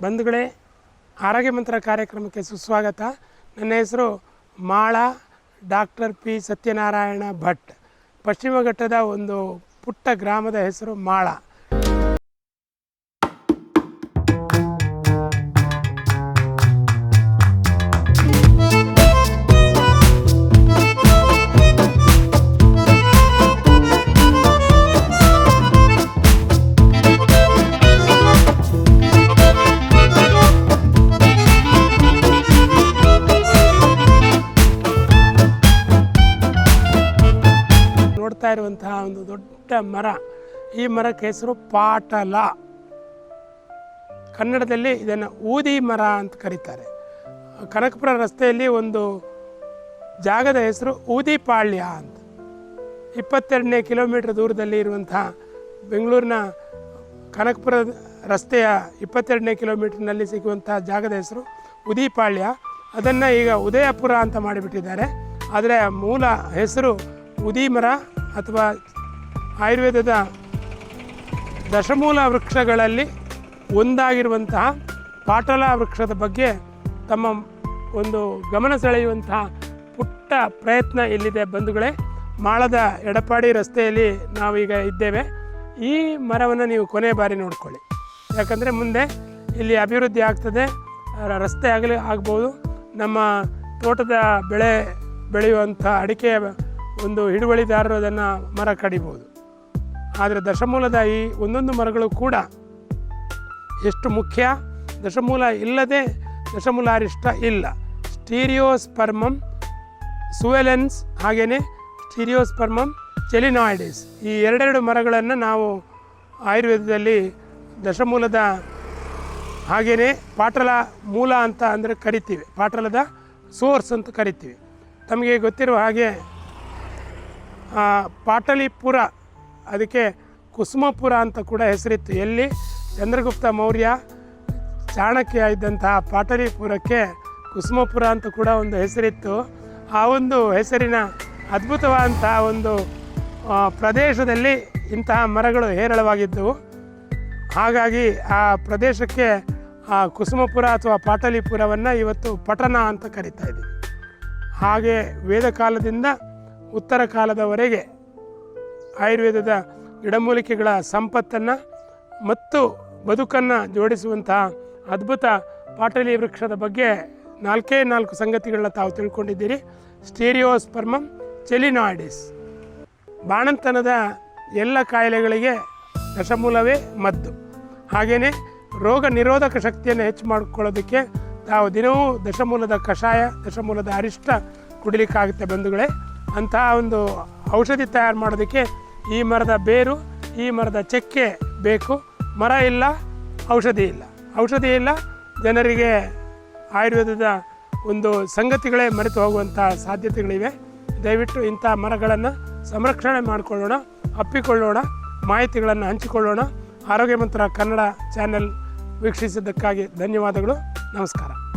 ಬಂಧುಗಳೇ, ಆರೋಗ್ಯ ಮಂತ್ರ ಕಾರ್ಯಕ್ರಮಕ್ಕೆ ಸುಸ್ವಾಗತ. ನನ್ನ ಹೆಸರು ಮಾಳ, ಡಾಕ್ಟರ್ ಪಿ ಸತ್ಯನಾರಾಯಣ ಭಟ್. ಪಶ್ಚಿಮ ಘಟ್ಟದ ಒಂದು ಪುಟ್ಟ ಗ್ರಾಮದ ಹೆಸರು ಮಾಳ. ನೋಡ್ತಾ ಇರುವಂತಹ ಒಂದು ದೊಡ್ಡ ಮರ. ಈ ಮರಕ್ಕೆ ಹೆಸರು ಪಾಟಲ. ಕನ್ನಡದಲ್ಲಿ ಇದನ್ನು ಊದಿ ಮರ ಅಂತ ಕರೀತಾರೆ. ಕನಕಪುರ ರಸ್ತೆಯಲ್ಲಿ ಒಂದು ಜಾಗದ ಹೆಸರು ಊದಿಪಾಳ್ಯ ಅಂತ. ಇಪ್ಪತ್ತೆರಡನೇ ಕಿಲೋಮೀಟರ್ ದೂರದಲ್ಲಿ ಇರುವಂತಹ ಬೆಂಗಳೂರಿನ ಕನಕಪುರ ರಸ್ತೆಯ ಇಪ್ಪತ್ತೆರಡನೇ ಕಿಲೋಮೀಟರ್ನಲ್ಲಿ ಸಿಗುವಂಥ ಜಾಗದ ಹೆಸರು ಉದಿಪಾಳ್ಯ ಅದನ್ನು ಈಗ ಉದಯಪುರ ಅಂತ ಮಾಡಿಬಿಟ್ಟಿದ್ದಾರೆ. ಆದರೆ ಮೂಲ ಹೆಸರು ಉದಿಮರ ಅಥವಾ ಆಯುರ್ವೇದದ ದಶಮೂಲ ವೃಕ್ಷಗಳಲ್ಲಿ ಒಂದಾಗಿರುವಂತಹ ಪಾಟಲ ವೃಕ್ಷದ ಬಗ್ಗೆ ತಮ್ಮ ಒಂದು ಗಮನ ಸೆಳೆಯುವಂತಹ ಪುಟ್ಟ ಪ್ರಯತ್ನ ಇಲ್ಲಿದೆ ಬಂಧುಗಳೇ. ಮಾಳದ ಎಡಪಾಡಿ ರಸ್ತೆಯಲ್ಲಿ ನಾವೀಗ ಇದ್ದೇವೆ. ಈ ಮರವನ್ನು ನೀವು ಕೊನೆ ಬಾರಿ ನೋಡ್ಕೊಳ್ಳಿ. ಯಾಕಂದರೆ ಮುಂದೆ ಇಲ್ಲಿ ಅಭಿವೃದ್ಧಿ ಆಗ್ತದೆ. ರಸ್ತೆ ಆಗಲಿ ಆಗ್ಬೋದು. ನಮ್ಮ ತೋಟದ ಬೆಳೆ ಬೆಳೆಯುವಂಥ ಅಡಿಕೆಯ ಒಂದು ಹಿಡುವಳಿದಾರರು ಅದನ್ನು ಮರ ಕಡಿಬೋದು. ಆದರೆ ದಶಮೂಲದ ಈ ಒಂದೊಂದು ಮರಗಳು ಕೂಡ ಎಷ್ಟು ಮುಖ್ಯ? ದಶಮೂಲ ಇಲ್ಲದೆ ದಶಮೂಲಾರಿಷ್ಟ ಇಲ್ಲ. ಸ್ಟೀರಿಯೋಸ್ಪರ್ಮಮ್ ಸುವೆಲೆನ್ಸ್ ಹಾಗೆಯೇ ಸ್ಟೀರಿಯೋಸ್ಪರ್ಮಮ್ ಚೆಲಿನಾಯ್ಡಿಸ್. ಈ ಎರಡೆರಡು ಮರಗಳನ್ನು ನಾವು ಆಯುರ್ವೇದದಲ್ಲಿ ದಶಮೂಲದ ಹಾಗೆಯೇ ಪಾಟಲ ಮೂಲ ಅಂತ ಅಂದರೆ ಕರಿತೀವಿ. ಪಾಟಲದ ಸೋರ್ಸ್ ಅಂತ ಕರಿತೀವಿ. ತಮಗೆ ಗೊತ್ತಿರುವ ಹಾಗೆ ಪಾಟಲಿಪುರ, ಅದಕ್ಕೆ ಕುಸುಮಪುರ ಅಂತ ಕೂಡ ಹೆಸರಿತ್ತು. ಎಲ್ಲಿ? ಚಂದ್ರಗುಪ್ತ ಮೌರ್ಯ ಚಾಣಕ್ಯ ಇದ್ದಂತಹ ಪಾಟಲಿಪುರಕ್ಕೆ ಕುಸುಮಪುರ ಅಂತ ಕೂಡ ಒಂದು ಹೆಸರಿತ್ತು. ಆ ಒಂದು ಹೆಸರಿನ ಅದ್ಭುತವಾದಂತಹ ಒಂದು ಪ್ರದೇಶದಲ್ಲಿ ಇಂತಹ ಮರಗಳು ಹೇರಳವಾಗಿದ್ದವು. ಹಾಗಾಗಿ ಆ ಪ್ರದೇಶಕ್ಕೆ ಆ ಕುಸುಮಪುರ ಅಥವಾ ಪಾಟಲಿಪುರವನ್ನು ಇವತ್ತು ಪಟನ ಅಂತ ಕರಿತಾ ಇದ್ದೀವಿ. ಹಾಗೆ ವೇದಕಾಲದಿಂದ ಉತ್ತರ ಕಾಲದವರೆಗೆ ಆಯುರ್ವೇದದ ಗಿಡಮೂಲಿಕೆಗಳ ಸಂಪತ್ತನ್ನು ಮತ್ತು ಬದುಕನ್ನು ಜೋಡಿಸುವಂತಹ ಅದ್ಭುತ ಪಾಟಲಿ ವೃಕ್ಷದ ಬಗ್ಗೆ ನಾಲ್ಕೇ ನಾಲ್ಕು ಸಂಗತಿಗಳನ್ನ ತಾವು ತಿಳ್ಕೊಂಡಿದ್ದೀರಿ. ಸ್ಟೀರಿಯೋಸ್ಪರ್ಮಮ್ ಚೆಲಿನಾಯ್ಡಿಸ್. ಬಾಣಂತನದ ಎಲ್ಲ ಕಾಯಿಲೆಗಳಿಗೆ ದಶಮೂಲವೇ ಮದ್ದು. ಹಾಗೆಯೇ ರೋಗ ನಿರೋಧಕ ಶಕ್ತಿಯನ್ನು ಹೆಚ್ಚು ಮಾಡಿಕೊಳ್ಳೋದಕ್ಕೆ ತಾವು ದಿನವೂ ದಶಮೂಲದ ಕಷಾಯ, ದಶಮೂಲದ ಅರಿಷ್ಟ ಕುಡಿಲಿಕ್ಕಾಗುತ್ತೆ ಬಂಧುಗಳೇ. ಅಂತಹ ಒಂದು ಔಷಧಿ ತಯಾರು ಮಾಡೋದಕ್ಕೆ ಈ ಮರದ ಬೇರು, ಈ ಮರದ ಚಕ್ಕೆ ಬೇಕು. ಮರ ಇಲ್ಲ, ಔಷಧಿ ಇಲ್ಲ. ಔಷಧಿ ಇಲ್ಲ, ಜನರಿಗೆ ಆಯುರ್ವೇದದ ಒಂದು ಸಂಗತಿಗಳೇ ಮರೆತು ಹೋಗುವಂಥ ಸಾಧ್ಯತೆಗಳಿವೆ. ದಯವಿಟ್ಟು ಇಂಥ ಮರಗಳನ್ನು ಸಂರಕ್ಷಣೆ ಮಾಡಿಕೊಳ್ಳೋಣ, ಅಪ್ಪಿಕೊಳ್ಳೋಣ, ಮಾಹಿತಿಗಳನ್ನು ಹಂಚಿಕೊಳ್ಳೋಣ. ಆರೋಗ್ಯ ಮಂತ್ರ ಕನ್ನಡ ಚಾನೆಲ್ ವೀಕ್ಷಿಸಿದ್ದಕ್ಕಾಗಿ ಧನ್ಯವಾದಗಳು. ನಮಸ್ಕಾರ.